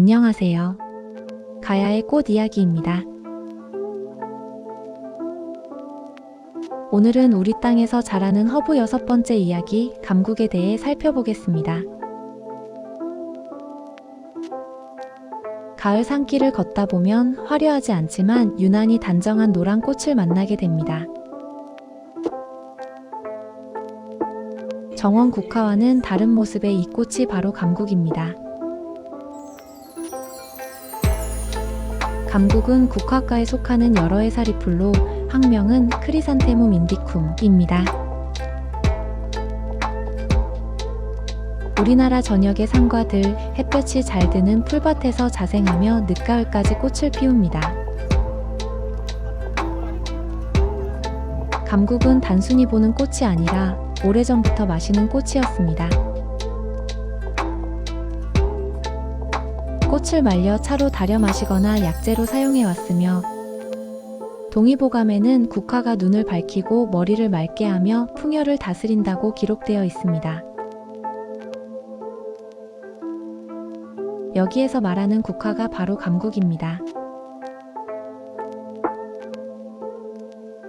안녕하세요. 가야의 꽃 이야기입니다. 오늘은 우리 땅에서 자라는 허브 여섯 번째 이야기, 감국에 대해 살펴보겠습니다. 가을 산길을 걷다 보면 화려하지 않지만 유난히 단정한 노란 꽃을 만나게 됩니다. 정원 국화와는 다른 모습의 이 꽃이 바로 감국입니다. 감국은 국화과에 속하는 여러 해살이 풀로 학명은 크리산테문 인디쿰입니다. 우리나라 전역의 산과 들, 햇볕이 잘 드는 풀밭에서 자생하며 늦가을까지 꽃을 피웁니다. 감국은 단순히 보는 꽃이 아니라 오래전부터 마시는 꽃이었습니다. 꽃을 말려 차로 달여 마시거나 약재로 사용해 왔으며 동의보감에는 국화가 눈을 밝히고 머리를 맑게 하며 풍열을 다스린다고 기록되어 있습니다. 여기에서 말하는 국화가 바로 감국입니다.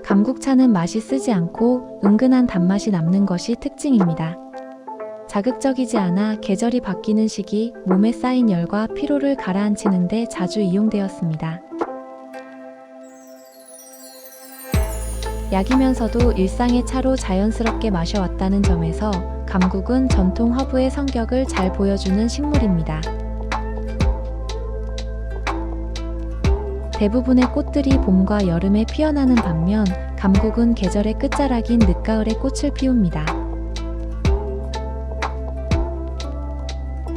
감국차는 맛이 쓰지 않고 은근한 단맛이 남는 것이 특징입니다. 자극적이지 않아 계절이 바뀌는 시기 몸에 쌓인 열과 피로를 가라앉히는데 자주 이용되었습니다. 약이면서도 일상의 차로 자연스럽게 마셔왔다는 점에서 감국은 전통 허브의 성격을 잘 보여주는 식물입니다. 대부분의 꽃들이 봄과 여름에 피어나는 반면 감국은 계절의 끝자락인 늦가을에 꽃을 피웁니다.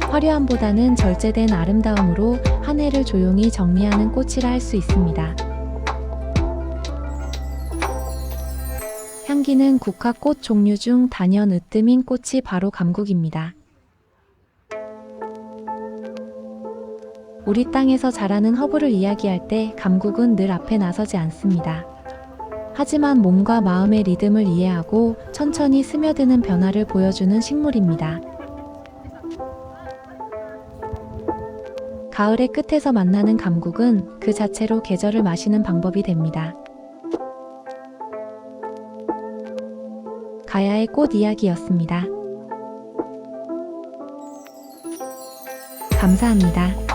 화려함보다는 절제된 아름다움으로 한 해를 조용히 정리하는 꽃이라 할 수 있습니다. 향기는 국화꽃 종류 중 단연 으뜸인 꽃이 바로 감국입니다. 우리 땅에서 자라는 허브를 이야기할 때 감국은 늘 앞에 나서지 않습니다. 하지만 몸과 마음의 리듬을 이해하고 천천히 스며드는 변화를 보여주는 식물입니다. 가을의 끝에서 만나는 감국은 그 자체로 계절을 마시는 방법이 됩니다. 가야의 꽃 이야기였습니다. 감사합니다.